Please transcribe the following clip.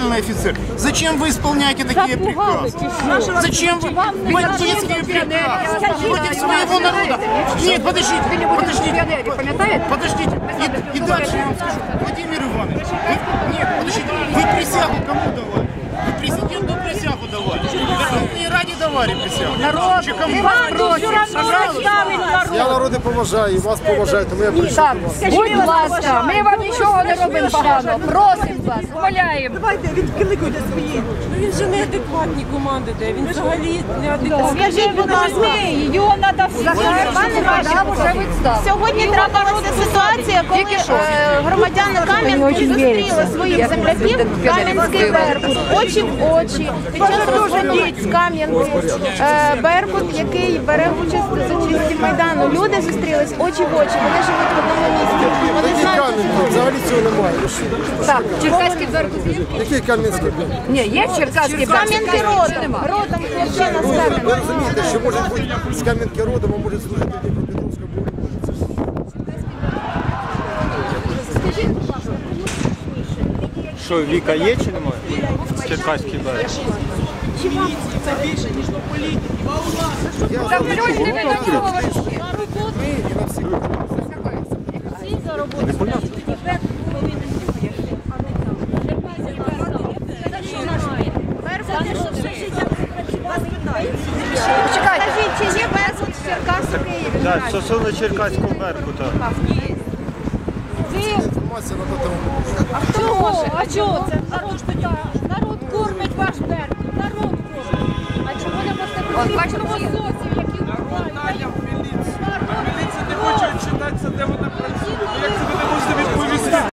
нормальный офицер. Зачем вы исполняете такие приказы? Зачем вы бандитские приказы против своего народа? Нет, подождите, подождите, подождите. И, и дальше я вам скажу. Владимир Иванович, вы, нет, подождите, вы присягу кому давали? Вы президенту присягу давали. Верховной Раде давали присягу. Народ, вас просимо, пожалуйста. Я народи поважаю, і вас поважаю, тому я прийшов Так, до вас. будь ласка, ми вам нічого не робимо погано. Просимо вас, умоляємо. Давайте відкликуйте свої. Ну він же неадекватні команди де він взагалі неадекватний. Скажіть, будь ласка, його треба Сьогодні трапилася ситуація, коли е, громадяни Кам'янки зустріли своїх земляків Кам'янський Беркут очі в очі під час розходу з Кам'янки. Е, Беркут, який бере участь у зачистці Майдану. Люди зустрілись очі в очі, вони живуть в одному місті. Вони знають, Взагалі цього немає. Так, Черкаський Беркут є? Який Кам'янський? Ні, є Черкаський Беркут. Кам'янки родом, родом хлопчина з Ви розумієте, що може бути з Кам'янки родом, а може служити в Дніпропетровському Що, Віка є чи немає? Черкаський берег. Так, люди не видумували. Почекайте. Скажіть, чи є Беркут в Черкасах Києві? Так, стосовно Черкаського Беркута. інформація на то тому. А хто може? А чого це? Народ питає. Народ кормить ваш беркут. Народ кормить. А чому не можете бачите, соців, які Питання в міліції. міліцію. міліція не хоче